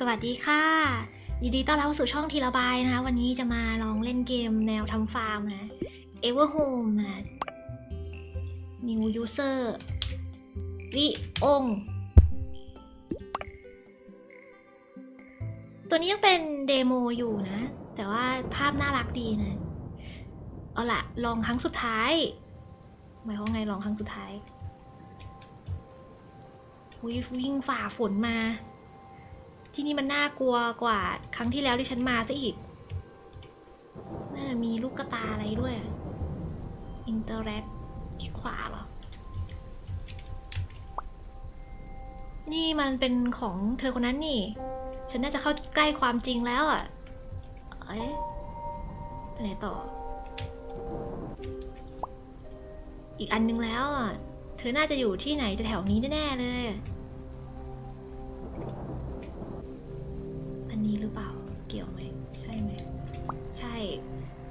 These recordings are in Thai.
สวัสดีค่ะ ยินดีต้อนรับสู่ช่องทีละบายนะคะ วันนี้จะมาลองเล่นเกมแนวทำฟาร์มนะ Everhome นะ New User ลิอง ตัวนี้ยังเป็นเดโมอยู่นะ แต่ว่าภาพน่ารักดีนะ เอาละลองครั้งสุดท้าย หมายความว่าไงลองครั้งสุดท้ายวิ่งฝ่าฝนมา ที่นี่มันน่ากลัวกว่าครั้งที่แล้วที่ฉันมาซะอีกน่าจะมีลูกกระตาอะไรด้วยอินเตอร์แรกที่ขวาเหรอ นี่มันเป็นของเธอคนนั้นนี่ ฉันน่าจะเข้าใกล้ความจริงแล้วอะ เอ๊ะไปไหนต่อ อีกอันนึงแล้วอะ เธอน่าจะอยู่ที่ไหนแถวนี้แน่ๆเลย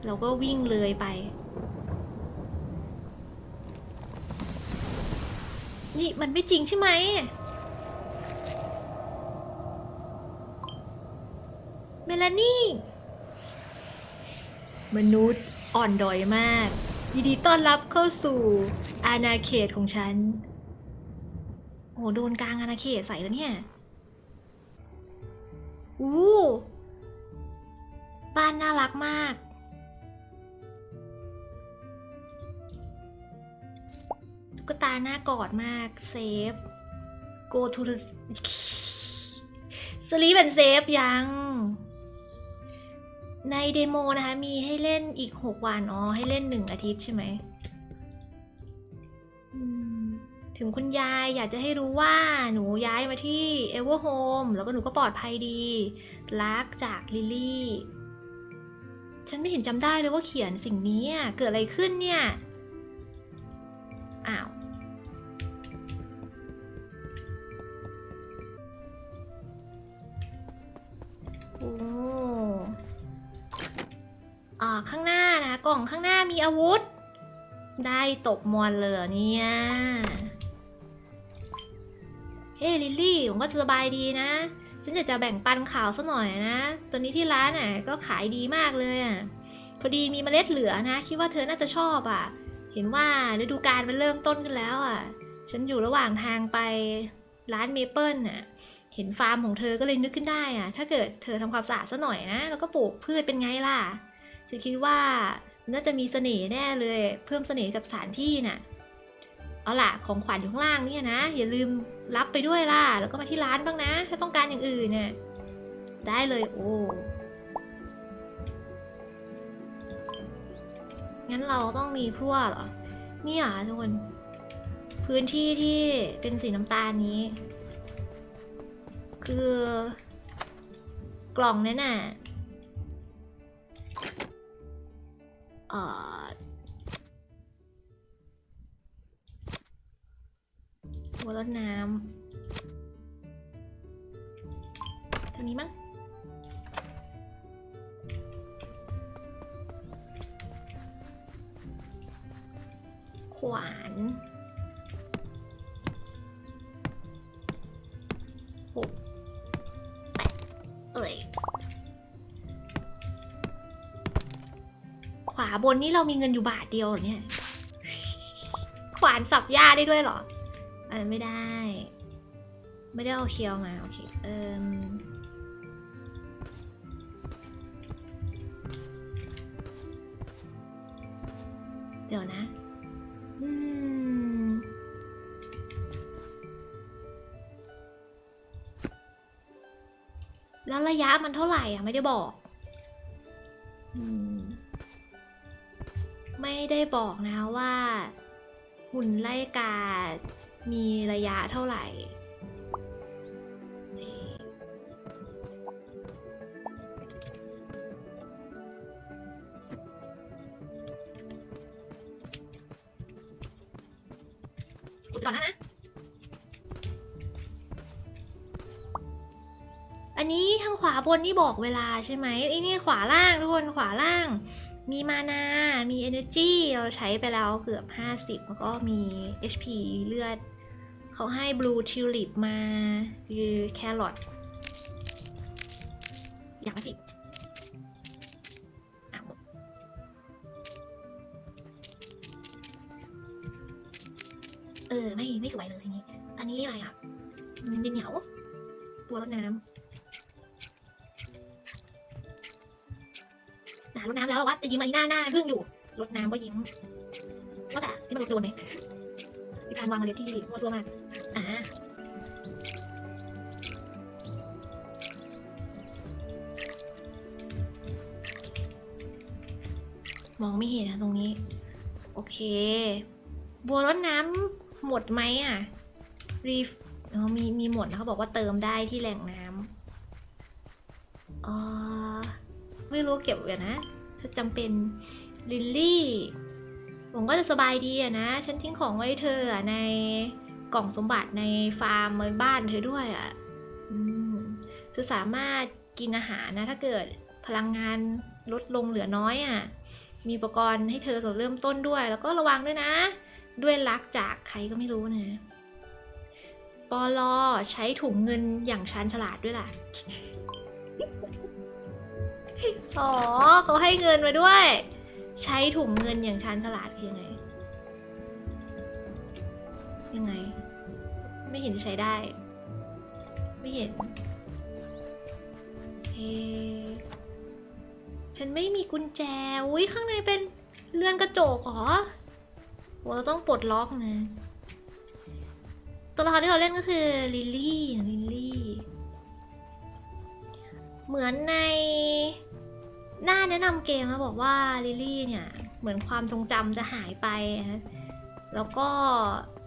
เราก็วิ่งเลยไป นี่มันไม่จริงใช่ไหมเมลานี่มนุษย์อ่อนดอยมาก ยินดีต้อนรับเข้าสู่อาณาเขตของฉัน โอ้โหโดนกลางอาณาเขตใส่แล้วเนี่ย อู้ บ้านน่ารักมาก ตุ๊กตาหน้ากอดมากเซฟ go to the sleep and save ยัง ในเดโมนะคะ มีให้เล่นอีก 6 วัน อ๋อ ให้เล่น 1 อาทิตย์ใช่ไหม ถึงคุณยายอยากจะให้รู้ว่าหนูย้ายมาที่ Everhome แล้วก็หนูก็ปลอดภัยดี รักจากลิลลี่ ฉันไม่เห็นจำได้เลยว่าเขียนสิ่งนี้เกิดอะไรขึ้นเนี่ย อ้าวโอ้อ่าข้างหน้านะกล่องข้างหน้ามีอาวุธ ได้ตบมอนเลยเหรอเนี่ยเฮ้ลิลลี่ผมก็สบายดีนะฉันอยากจะแบ่งปันข่าวซะหน่อยนะ ตัวนี้ที่ร้านอะก็ขายดีมากเลยอะ พอดีมีเมล็ดเหลือนะ คิดว่าเธอน่าจะชอบอะ เห็นว่าฤดูกาลมันเริ่มต้นขึ้นแล้วอะ ฉันอยู่ระหว่างทางไปร้านเมเปิลน่ะ เห็นฟาร์มของเธอก็เลยนึกขึ้นได้อะ ถ้าเกิดเธอทำความสะอาดซะหน่อยนะ แล้วก็ปลูกพืชเป็นไงล่ะ ฉันคิดว่าน่าจะมีเสน่ห์แน่เลย เพิ่มเสน่ห์กับสถานที่น่ะ เอาล่ะ ของขวัญอยู่ข้างล่างนี่นะ อย่าลืมรับไปด้วยล่ะ แล้วก็มาที่ร้านบ้างนะ ถ้าต้องการอย่างอื่นเนี่ย ได้เลย โอ้ งั้นเราต้องมีพวกเหรอนี่เหรอทุกคน พื้นที่ที่เป็นสีน้ำตาลนี้ คือกล่องนั้นน่ะเอ่อหัวรดน้ำเท่านี้มั้ง ขวานหกแปดเอ่ยขวาบนนี่เรามีเงินอยู่บาทเดียวเนี่ย ขวานสับหญ้าได้ด้วยเหรออันไม่ได้ ไม่ได้เอาเคียวมา โอเค เอิม แล้วระยะมันเท่าไหร่อะไม่ได้บอกอืมไม่ได้บอกนะว่า หุ่นไล่กา มีระยะเท่าไหร่ บนนี่บอกเวลาใช่ไหมไอ้นี่ขวาล่างทุกคนขวาล่าง มีมานา มี energy เราใช้ไปแล้วเกือบ 50 แล้วก็มี HP เลือด เขาให้ blue tulip มาคือแครอทอย่างสิบเออ ไม่ ไม่สวยเลยทีนี้ อันนี้อะไรอะ มันดินเหนียว ตัวรดน้ำ รดน้ำแล้ววัดจะยิ้มมาหน้าหน้าพึ่งอยู่รดน้ำก็ยิ้มว่าแต่ที่มันรดโดนไหมมีการวางเมล็ดที่มั่วซั่วมากอ่ามองไม่เห็นนะตรงนี้ โอเค บัวรดน้ำหมดไหมอะรีฟอ๋อมีมีหมดนะเขาบอกว่าเติมได้ที่แหล่งน้ำอ๋อไม่รู้เก็บไว้นะ ถ้าจำเป็นลิลลี่ ผมก็จะสบายดีอะนะ ฉันทิ้งของไว้เธอในกล่องสมบัติในฟาร์มในบ้านเธอด้วยอะอืมเธอสามารถกินอาหารนะ ถ้าเกิดพลังงานลดลงเหลือน้อยอะมีอุปกรณ์ให้เธอสำหรับเริ่มต้นด้วย แล้วก็ระวังด้วยนะ ด้วยรักจากใครก็ไม่รู้นะปอลอใช้ถุงเงินอย่างชาญฉลาดด้วยล่ะ อ๋อเขาให้เงินมาด้วย ใช้ถุงเงินอย่างชาญฉลาดคือยังไง ยังไง ไม่เห็นใช้ได้ ไม่เห็นเฮฉันไม่มีกุญแจ อุ้ยข้างในเป็นเรือนกระจกเหรอเราต้องปลดล็อกนะ ตัวละครที่เราเล่นก็คือลิลลี่ลิลลี่ เหมือนใน หน้าแนะนำเกมนะบอกว่าลิลลี่เนี่ย เหมือนความทรงจำจะหายไปนะแล้วก็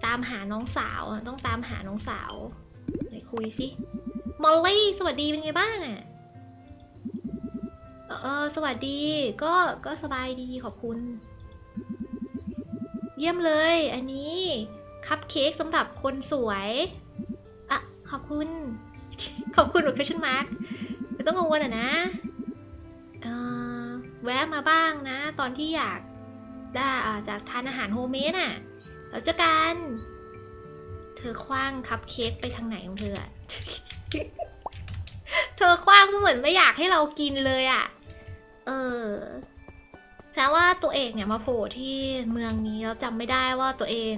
ตามหาน้องสาวต้องตามหาน้องสาวไหนคุยสิมอลลี่สวัสดีเป็นไงบ้างอะเออเออสวัสดีก็ก็สบายดีขอบคุณ เยี่ยมเลย อันนี้คัพเค้กสำหรับคนสวยอะขอบคุณ ขอบคุณแบบ question mark ไม่ต้องกังวลอะนะ แวะมาบ้างนะ ตอนที่อยากได้จากทานอาหารโฮมเมดอะแล้วจอกัน เธอคว้างคัพเค้กไปทางไหนของเธออะเธอคว้างเหมือนไม่อยากให้เรากินเลยอะ เออแปลว่าตัวเองเนี่ยมาโผล่ที่เมืองนี้แล้วจำไม่ได้ว่าตัวเอง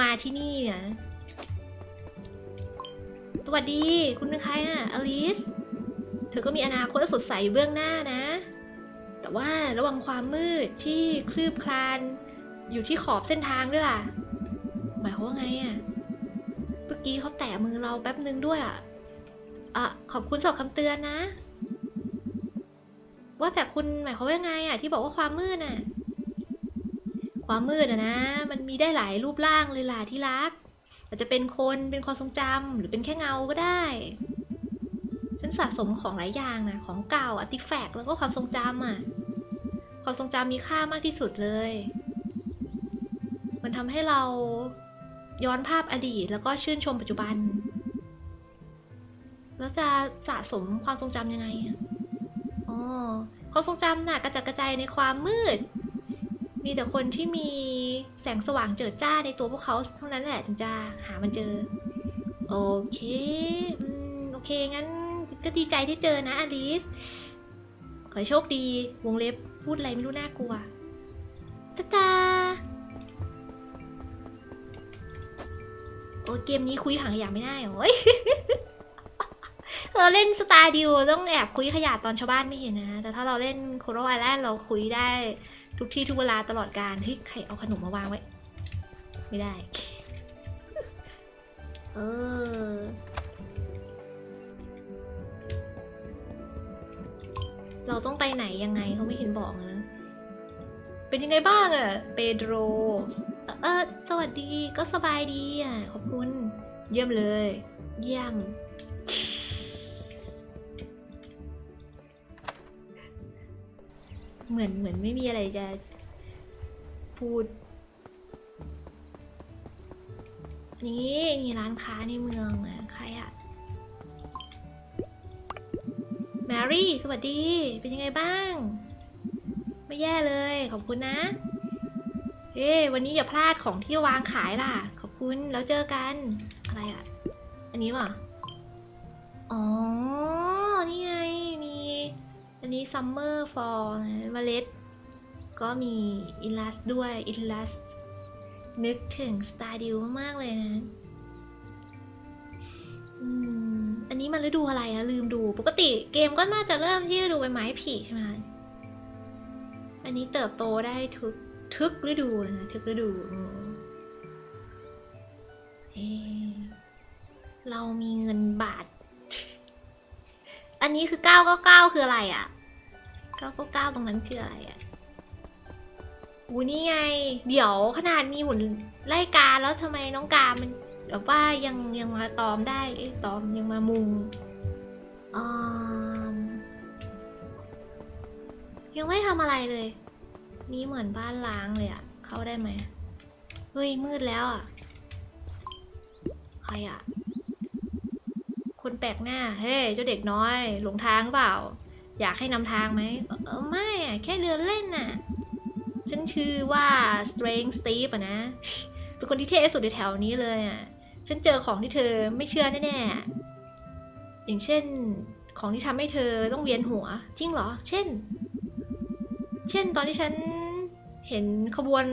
มาที่นี่เนี่ยสวัสดี คุณเป็นใครอะอลิส เธอก็มีอนาคตสดใสอยู่เบื้องหน้านะ ว่าระวังความมืดที่คลืบคลาน อยู่ที่ขอบเส้นทางด้วยล่ะ หมายความว่าไงอะ่ะ เมื่อกี้เขาแตะมือเราแป๊บนึงด้วยอะอะขอบคุณสำหรับคำเตือนนะ ว่าแต่คุณหมายความว่าไงอะ ที่บอกว่าความมืดน่ะ ความมืดอะนะ มันมีได้หลายรูปร่างเลยล่ะที่รัก อาจจะเป็นคนเป็นความทรงจำหรือเป็นแค่เงาก็ได้ฉันสะสมของหลายอย่างนะของเก่าอาร์ติแฟกต์แล้วก็ความทรงจำอะ ความทรงจำมีค่ามากที่สุดเลย มันทำให้เราย้อนภาพอดีตแล้วก็ชื่นชมปัจจุบัน แล้วจะสะสมความทรงจำยังไงอ๋อความทรงจำน่ะกระจัดกระจายในความมืด มีแต่คนที่มีแสงสว่างเจิดจ้าในตัวพวกเขาเท่านั้นแหละถึงจะหามันเจอ โอเคอืมโอเคงั้นก็ดีใจที่เจอนะอลิส ขอให้โชคดีวงเล็บ พูดอะไรไม่รู้น่ากลัวตาตาโอ้เกมนี้คุยหางขยะไม่ได้เหรอเว้ยเราเล่นสตาร์ดิวต้องแอบคุยขยะตอนชาวบ้านไม่เห็นนะ แต่ถ้าเราเล่นโคโรไอแลนด์เราคุยได้ทุกที่ทุกเวลาตลอดการเฮ้ยใครเอาขนมมาวางไว้ ไม่ได้ เออ เราต้องไปไหนยังไงเขาไม่เห็นบอกนะ เป็นยังไงบ้างอะเปโดรเอ่อสวัสดีก็สบายดีอะ ขอบคุณ เยี่ยมเลย เยี่ยม เหมือนเหมือนไม่มีอะไรจะพูด นี่มีร้านค้าในเมืองอะใครอะ มรี่ สวัสดี เป็นยังไงบ้าง ไม่แย่เลย ขอบคุณนะ เอ้วันนี้อย่าพลาดของที่วางขายล่ะ ขอบคุณ แล้วเจอกัน อะไรอะ อันนี้ป่ะ อ๋อ นี่ไง มี อันนี้ summer fall นะเมล็ด ก็มีอิลัสด้วย อิลัส นึกถึง Stardew มากๆเลยนะ นี้มันฤดูอะไรนะลืมดู ปกติเกมก็น่าจะเริ่มที่ฤดูใบไม้ผลิใช่ไหมอันนี้เติบโตได้ทุกทุกฤดูนะทุกฤดูเอเรามีเงินบาท อันนี้คือ999คืออะไรอะ่ะ999ตรงนั้นคืออะไรอะ่ะอูนี่ไง เดี๋ยวขนาดมีหุ่นไล่กาแล้วทำไมน้องกามัน แบบว่ายังยังมาตอมได้เอ้ยตอมยังมามุงอืมยังไม่ทำอะไรเลย นี่เหมือนบ้านล้างเลยอะเข้าได้ไหมเฮ้ยมืดแล้วอะใครอะคนแปลกหน้า เฮ้ยเจ้าเด็กน้อย หลงทางหรือเปล่า อยากให้นำทางไหมเออเออไม่อะแค่เดินเล่นน่ะ ฉันชื่อว่า Strength Steve อะนะ เป็นคนที่เท่สุดในแถวนี้เลยอะ ฉันเจอของที่เธอไม่เชื่อแน่ๆ อย่างเช่น ของที่ทำให้เธอต้องเวียนหัว จริงเหรอ เช่น เช่น ตอนที่ฉันเห็นขบวน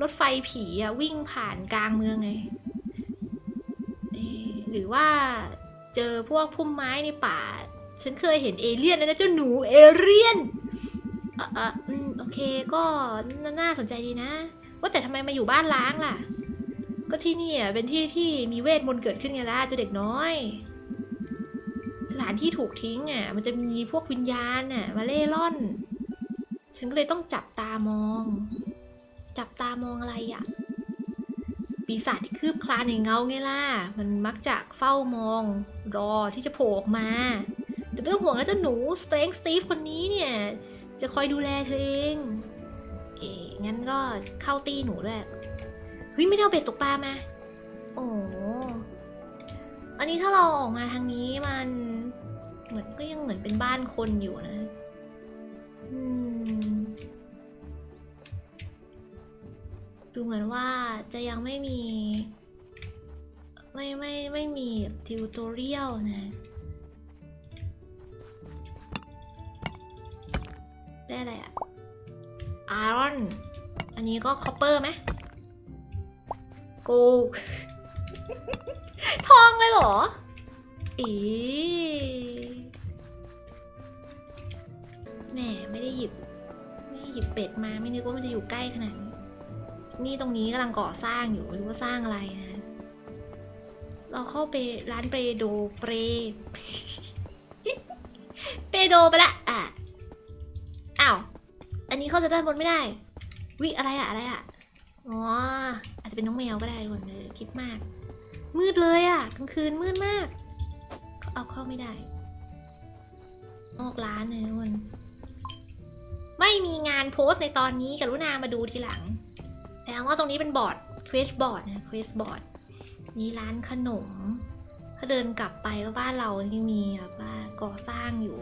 รถไฟผีอะวิ่งผ่านกลางเมืองไง หรือว่าเจอพวกพุ่มไม้ในป่า ฉันเคยเห็นเอเลี่ยนแล้วนะเจ้าหนูเอเลี่ยนเออเอออืมโอเคก็น่าสนใจดีนะ ว่าแต่ทำไมมาอยู่บ้านล้างล่ะ ก็ที่นี่อะเป็นที่ที่มีเวทมนต์เกิดขึ้นไงล่ะเจ้าเด็กน้อย สถานที่ถูกทิ้งอะ มันจะมีพวกวิญญาณอะมาเล่ร่อน ฉันก็เลยต้องจับตามอง จับตามองอะไรอะ ปีศาจที่คืบคลานในเงาไงล่ะ มันมักจะเฝ้ามอง รอที่จะโผล่ออกมา แต่ไม่ต้องห่วงนะเจ้าหนูสเตรงสตีฟคนนี้เนี่ย จะคอยดูแลเธอเอง เอ๋งั้นก็เข้าตีหนูด้วย ฮ้ยไม่ได้เอาเบ็ดตกปลามาโอ้อันนี้ถ้าเราออกมาทางนี้มันเหมือนก็ยังเหมือนเป็นบ้านคนอยู่นะอืมดูเหมือนว่าจะยังไม่มี ไม่ไม่ไม่มีทิวตอเรียลนะ ได้อะไรอะอารอน อันนี้ก็คอปเปอร์ไหม กทองเลยเหรอ อีแหมไม่ได้หยิบ ไม่ได้หยิบเป็ดมาไม่นึกว่ามันจะอยู่ใกล้ขนาดนี้ นี่ตรงนี้กำลังก่อสร้างอยู่ไม่รู้ว่าสร้างอะไรนะ เราเข้าไปร้านเปรโดเปรเปโดไปละอะอ้าว อันนี้เข้าจะด้านบนไม่ได้ วิอะไรอะอะไรอะอ๋อ เป็นน้องแมวก็ได้ทุกคนเลยคิดมาก มืดเลยอะกลางคืนมืดมาก เอาเข้าไม่ได้ออกร้านเลยทุกคนไม่มีงานโพสต์ในตอนนี้กรุณามาดูทีหลัง แต่ว่าตรงนี้เป็นบอร์ดเควสบอร์ดนะเควสบอร์ดนี่ร้านขนม ถ้าเดินกลับไปก็บ้านเราที่มีแบบว่าก่อสร้างอยู่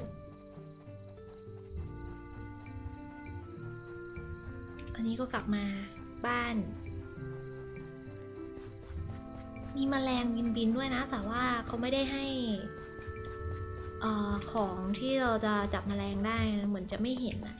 อันนี้ก็กลับมาบ้าน มีแมลงบินบินๆด้วยนะ แต่ว่าเขาไม่ได้ให้อ่อของที่เราจะจับแมลงได้เหมือนจะไม่เห็นนะ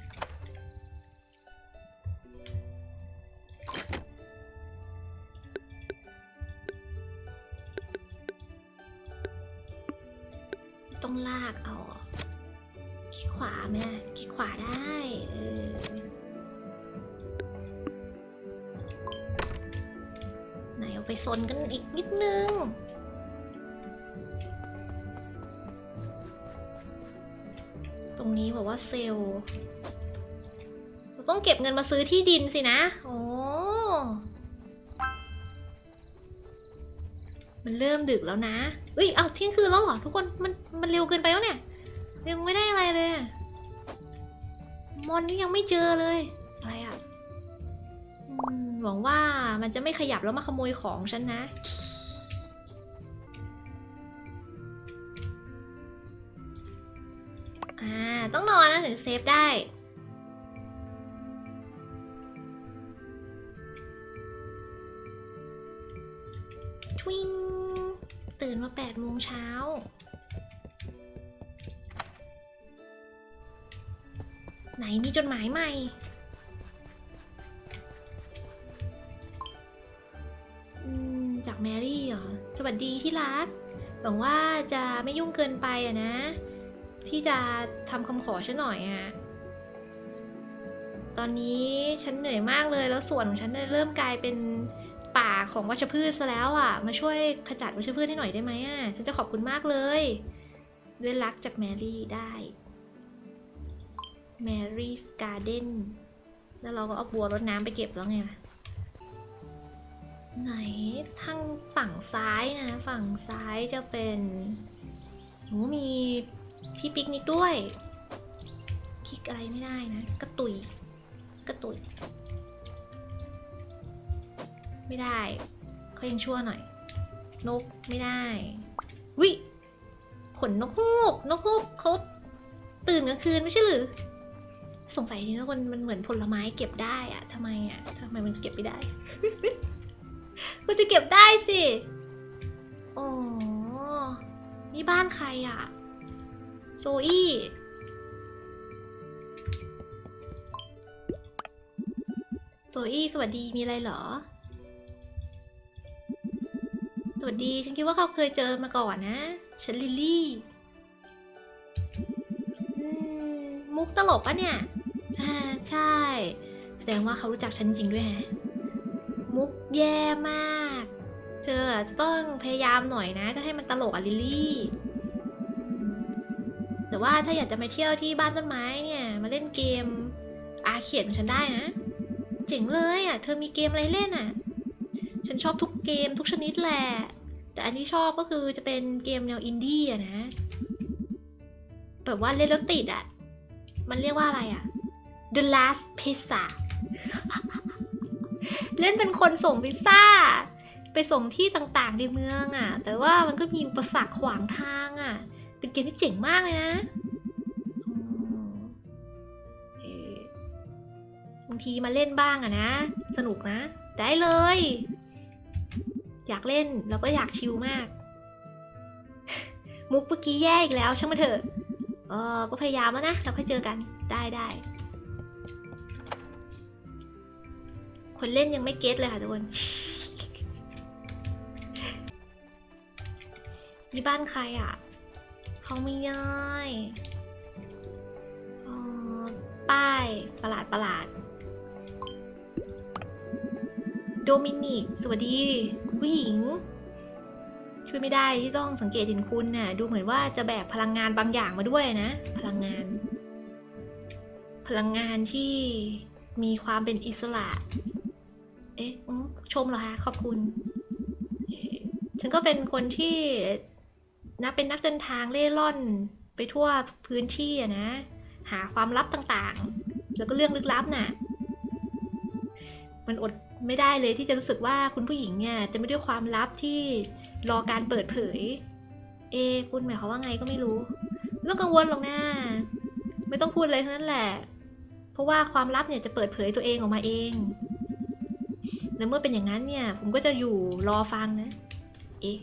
ว่าเซลล์เราต้องเก็บเงินมาซื้อที่ดินสินะ โอ้ มันเริ่มดึกแล้วนะเอ้ย เอาเที่ยงคืนแล้วเหรอ ทุกคน มัน มันเร็วเกินไปแล้วเนี่ยยังไม่ได้อะไรเลย มอนนี่ยังไม่เจอเลย อะไรอะหวังว่ามันจะไม่ขยับแล้วมาขโมยของฉันนะ อ่า ต้องนอนนะถึงเซฟได้ ทวิงตื่นมา8โมงเช้าไหนมีจดหมายใหม่ จากแมรี่เหรอ สวัสดีที่รัก หวังว่าจะไม่ยุ่งเกินไปอะนะ ที่จะทำคำขอฉันหน่อยอะตอนนี้ฉันเหนื่อยมากเลยแล้วส่วนของฉันเนี่ยเริ่มกลายเป็นป่าของวัชพืชซะแล้วอะมาช่วยขจัดวัชพืชให้หน่อยได้ไหมอะฉันจะขอบคุณมากเลยด้วยรักจากแมรี่ได้ Mary's Garden แล้วเราก็เอาบัวรดน้ำไปเก็บแล้วไงล่ะไหนทางฝั่งซ้ายนะ ฝั่งซ้ายจะเป็นโหมี ที่ปิกนิกด้วย คลิกอะไรไม่ได้นะ กระตุย กระตุย ไม่ได้เขายังชั่วหน่อย นกไม่ได้ วิขนนกฮูก นกฮูกเขาตื่นกลางคืนไม่ใช่หรือ สงสัยที่นะมันมันเหมือนผลไม้เก็บได้อะทำไมอะทำไมมันเก็บไม่ได้ มันจะเก็บได้สิ อ๋อ นี่บ้านใครอะ โซอี้โซอี้สวัสดีมีอะไรเหรอ สวัสดีฉันคิดว่าเขาเคยเจอมาก่อนนะ ฉันลิลลี่มุกตลกปะเนี่ย อ่า ใช่ แสดงว่าเขารู้จักฉันจริงด้วยแฮะ มุกแย่มาก เธอจะต้องพยายามหน่อยนะถ้าให้มันตลกอะลิลลี่ แต่ว่าถ้าอยากจะมาเที่ยวที่บ้านต้นไม้เนี่ย มาเล่นเกมอาเขียนของฉันได้นะ เจ๋งเลยอะ เธอมีเกมอะไรเล่นอะ ฉันชอบทุกเกมทุกชนิดแหละ แต่อันที่ชอบก็คือจะเป็นเกมแนวอินดี้อะนะ แบบว่าเล่นแล้วติดอะ มันเรียกว่าอะไรอะ The Last Pizza เล่นเป็นคนส่งพิซซ่า ไปส่งที่ต่างๆในเมืองอะ แต่ว่ามันก็มีอุปสรรคขวางทางอะ เป็นเกมที่เจ๋งมากเลยนะอืมเอ่อบางทีมาเล่นบ้างอะนะ สนุกนะ ได้เลย อยากเล่นแล้วก็อยากชิลมาก มุกเมื่อกี้แย่อีกแล้วช่างมันเถอะ เออก็พยายามแล้วนะแล้วค่อยเจอกันได้ได้คนเล่นยังไม่เก็ตเลยค่ะทุกคนนี่บ้านใครอะ เขาไม่ย่อยอ๋อป้ายประหลาดประหลาด โดมินิก สวัสดี คุณผู้หญิง ช่วยไม่ได้ที่ต้องสังเกตเห็นคุณน่ะ ดูเหมือนว่าจะแบกพลังงานบางอย่างมาด้วยนะ พลังงาน พลังงานที่มีความเป็นอิสระ เอ๊ะ ชมเหรอคะ ขอบคุณ ฉันก็เป็นคนที่ นับเป็นนักเดินทางเล่ร่อนไปทั่วพื้นที่อะนะ หาความลับต่างๆ แล้วก็เรื่องลึกลับน่ะ มันอดไม่ได้เลยที่จะรู้สึกว่าคุณผู้หญิงเนี่ยจะไม่ด้วยความลับที่รอการเปิดเผย เอ คุณหมายความว่าไงก็ไม่รู้ไม่ต้องกังวลหรอกนะไม่ต้องพูดอะไรทั้งนั้นแหละ เพราะว่าความลับเนี่ยจะเปิดเผยตัวเองออกมาเองและเมื่อเป็นอย่างนั้นเนี่ย ผมก็จะอยู่รอฟังนะ เอ๊ะ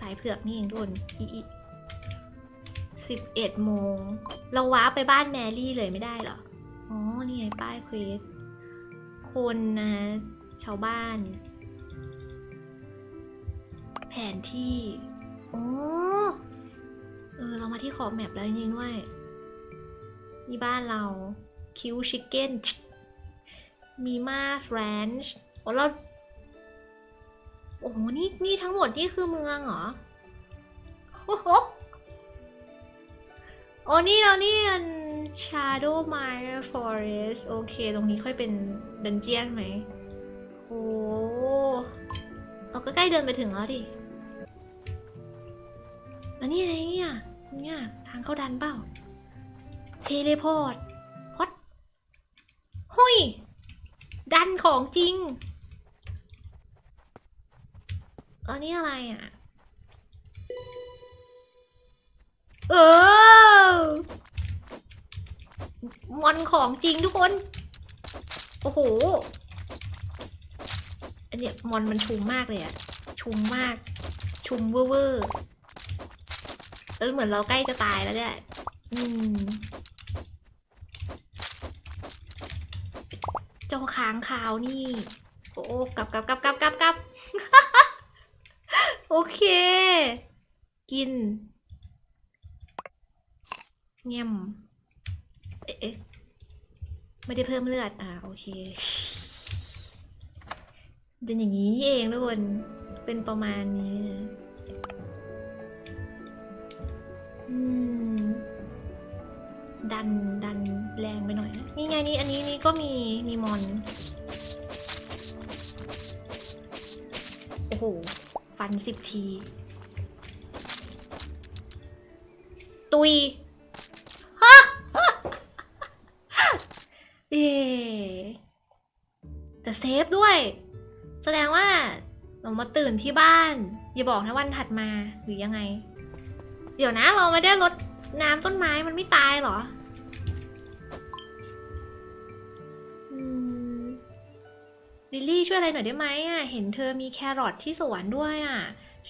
สายเผือกนี่เองทุกคนอีอีสิบเอ็ดโมง เราว้าไปบ้านแมรี่เลยไม่ได้เหรอ อ๋อ นี่ไงป้ายเควส คนนะ ชาวบ้าน แผนที่อ๋เออ เรามาที่ขอบแมปแล้วจริงด้วยนี่บ้านเรา คิวชิคเก้นมีมาสแรนช์โอ้เรา โอ้โห นี่นี่ทั้งหมดนี่คือเมืองเหรอ โอ้โหโอ้นี่เรานี่มัน Shadow Mire Forest โอเค ตรงนี้ค่อยเป็นดันเจียนไหมโอ้เราก็ใกล้เดินไปถึงแล้วดิอันนี้อะไรเนี่ย เนี่ย ทางเข้าดันเปล่า เทเลพอร์ตฮอตหุยดันของจริง อันนี้อะไรอะ เออมอนของจริงทุกคน โอ้โห อันเนี้ยมอนมันชุมมากเลยอะชุมมาก ชุมเวอร์เวอร์แล้วเหมือนเราใกล้จะตายแล้วเนี่ยอืมเจ้าค้างคาวนี่ โอ้กลับกลับกลับกลับกลับกลับ โอเค กินเงียมเอ๊ะไม่ได้เพิ่มเลือด อ่า โอเคเป็นอย่างนี้นี่เองทุกคน เป็นประมาณนี้อืมดันดันแรงไปหน่อยนะนี่ไงนี่อันนี้นี่ก็มีมีมอน โอ้โห ฟันสิบที ตุยฮะเอแต่เซฟด้วย แสดงว่าเรามาตื่นที่บ้าน อย่าบอกนะวันถัดมาหรือยังไง เดี๋ยวนะเราไม่ได้ลดน้ำต้นไม้มันไม่ตายเหรอ ลิลลี่ช่วยอะไรหน่อยได้ไหมอะ เห็นเธอมีแครอทที่สวนด้วยอะ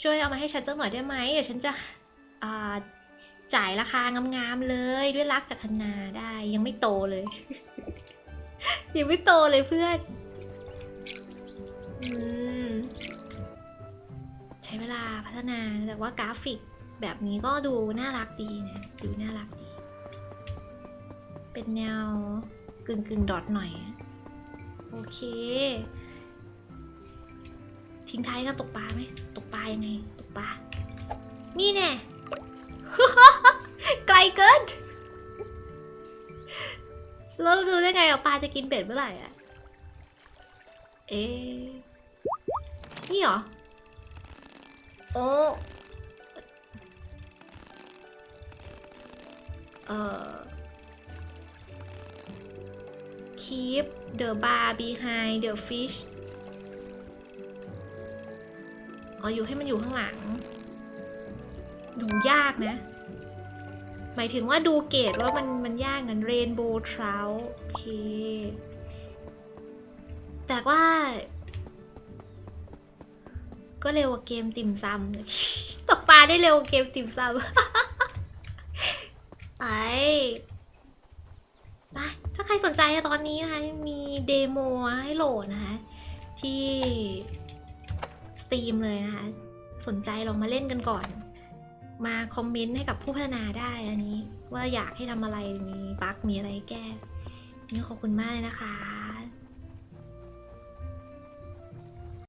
ช่วยเอามาให้ฉันสักหน่อยได้ไหมเดี๋ยวฉันจะอ่าจ่ายราคางามๆเลยด้วยรักจากธนาได้ยังไม่โตเลย ยังไม่โตเลยเพื่อนอืมใช้เวลาพัฒนาแต่ว่ากราฟิกแบบนี้ก็ดูน่ารักดีนะ ดูน่ารักดี เป็นแนวกึ่งกึ่งๆดอทหน่อย โอเค ทิ้งท้ายกันตกปลาไหมตกปลายังไง ตกปลา นี่แน่ ไกลเกินแล้วรู้ได้ไงว่าปลาจะกินเบ็ดเมื่อไหร่อะเอ๊ะนี่เหรอ โอ้เอ่อ keep the bar behind the fish อ๋ออยู่ให้มันอยู่ข้างหลัง ดูยากนะ หมายถึงว่าดูเกรดว่ามันมันยากกัน rainbow trout โอเค แต่ว่า ก็เร็วกว่าเกมติ่มซำตกปลาได้เร็วกว่าเกมติ่มซำ ไปไปถ้า ใจตอนนี้นะคะมีเดโมให้โหลดนะคะ ที่สตรีมเลยนะคะ สนใจลองมาเล่นกันก่อน มาคอมเมนต์ให้กับผู้พัฒนาได้อันนี้ ว่าอยากให้ทำอะไรมีบั๊กมีอะไรแก้นี่ขอบคุณมากเลยนะคะ